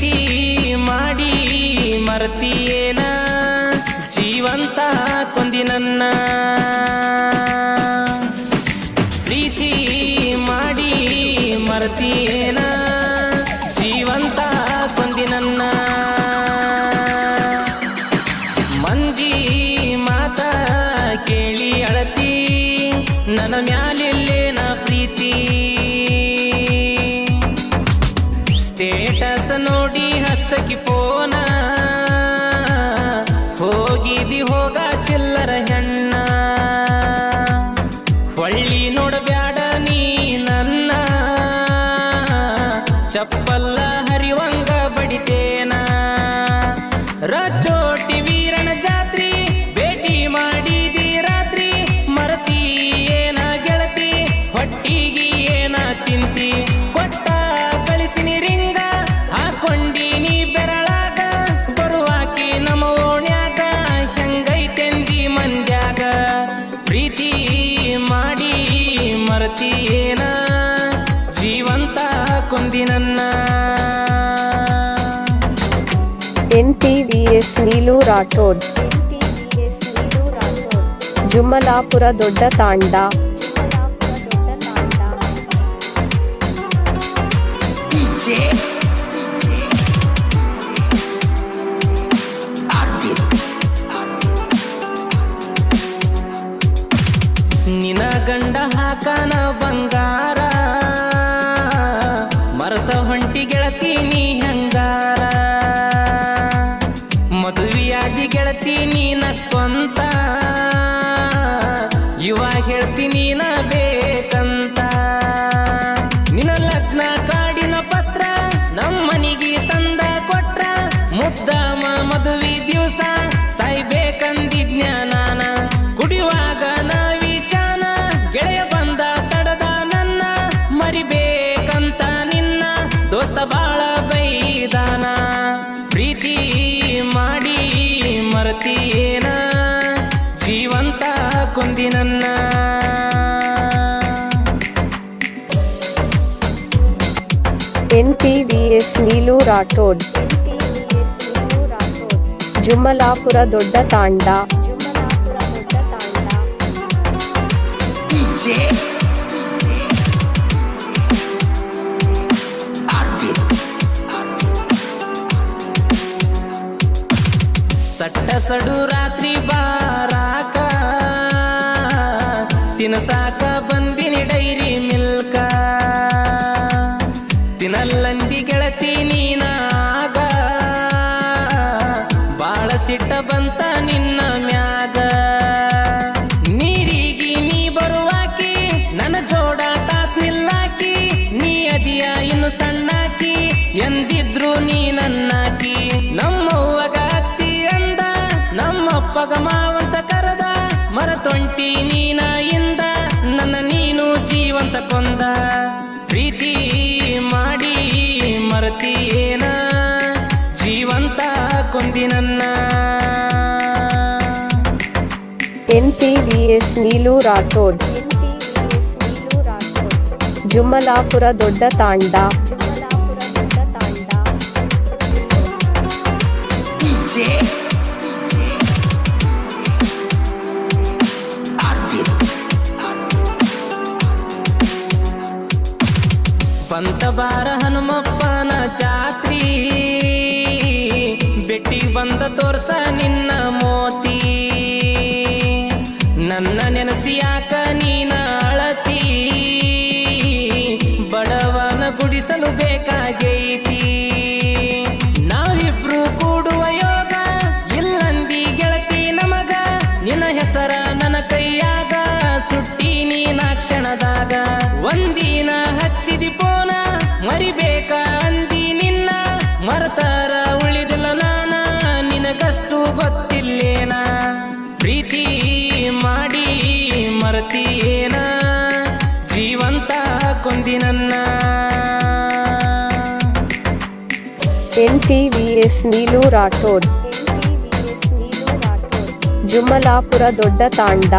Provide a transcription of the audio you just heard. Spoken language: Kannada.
ಪ್ರೀತಿ ಮಾಡಿ ಮರ್ತಿಯೇನ? ಜೀವಂತ ಕೊಂದಿ ನನ್ನ. ಪ್ರೀತಿ ಮಾಡಿ ಮರ್ತಿಯೇನ? ಜೀವಂತ ಕೊಂದಿ ನನ್ನ. ಮಂದಿ ಮಾತ ಕೇಳಿ ಅಳತಿ, ನನ್ನ ಮ್ಯಾಲಿಲ್ಲೇನ ಹೋಗಿದಿ ಹೋಗ ಚಿಲ್ಲರ ಹೆಣ್ಣ. ಹೊಳ್ಳಿ ನೋಡಬ್ಯಾಡ ನೀ ನನ್ನ. ಚಪ್ಪಲ್ಲ ಜೀವಂತ ಕೊಂದಿ ನನ್ನ ಎನ್ಟಿವಿಎಸ್ ನೀಲು ರಾಠೋಡ್ ಜುಮ್ಮಲಾಪುರ ದೊಡ್ಡ ತಾಂಡ ನಿನ ಮರತಿ ಏನ ಜೀವಂತ ಕೊಂದಿ ನನ್ನ ಎನ್ಟಿವಿಎಸ್ ನೀಲು ರಾಠೋಡ್ ಜುಮ್ಮಲಾಪುರ ದೊಡ್ಡ ತಾಂಡ ಸಟ್ಟ ಸಡು ರಾತ್ರಿ ಬಾರಾಕ. ತಿನಸಾಕ ಬಂದಿನಿ ಡೈರಿ ಮಿಲ್ಕ. ತಿನ್ನಲ್ಲಂದಿ ಗೆಳತಿ ನೀನಾಗ ನಮ್ಮಪ್ಪಗ ಮಾವಂತ ಕರೆದ ಮರತೊಂಟಿ ನೀನ ಇಂದ ನನ್ನ ನೀನು ಜೀವಂತ ಕೊಂದ. ಪ್ರೀತಿ ಮಾಡಿ ಮರತಿ ಏನ ಜೀವಂತ ಕೊಂದಿ ನನ್ನ. ಎಸ್ ನೀಲು ರಾಥೋಡ್. ಜುಮ್ಮಲಾಪುರ ದೊಡ್ಡ ತಾಂಡ. ಬಂತ ಬಾರ ಹನುಮಪ್ಪನ ಜಾತ್ರಿ. ಬೆಟ್ಟಿ ಬಂದ ತೋರ್ಸ ನಿನ್ನ ಮೋತಿ. ನನ್ನ ನೆನಸಿಯಾಕ ನೀನ ಅಳತಿ. ಬಡವನ ಗುಡಿಸಲು ಬೇಕಾಗೈತಿ. ನಾವಿಬ್ರು ಕೂಡುವ ಯೋಗ, ಇಲ್ಲಂದಿ ಗೆಳತಿ ನಮಗ. ನಿನ್ನ ಹೆಸರ ನನ್ನ ಕೈಯಾಗ, ಸುಟ್ಟಿ ನೀನ ಕ್ಷಣದಾಗ ಪೋನ ಮರಿಬೇಕ ಅಂದಿ ನಿನ್ನ ಮರ್ತಾರ ಉಳಿದಿಲ್ಲ ನಾನ, ನಿನಗಷ್ಟು ಗೊತ್ತಿಲ್ಲೇನ? ಪ್ರೀತಿ ಮಾಡಿ ಮರತಿ ಏನ ಜೀವಂತ ಕೊಂದಿ ನನ್ನ. ಎಸ್ ನೀಲು ರಾಠೋಡ್. ಜುಮ್ಮಲಾಪುರ ದೊಡ್ಡ ತಾಂಡ.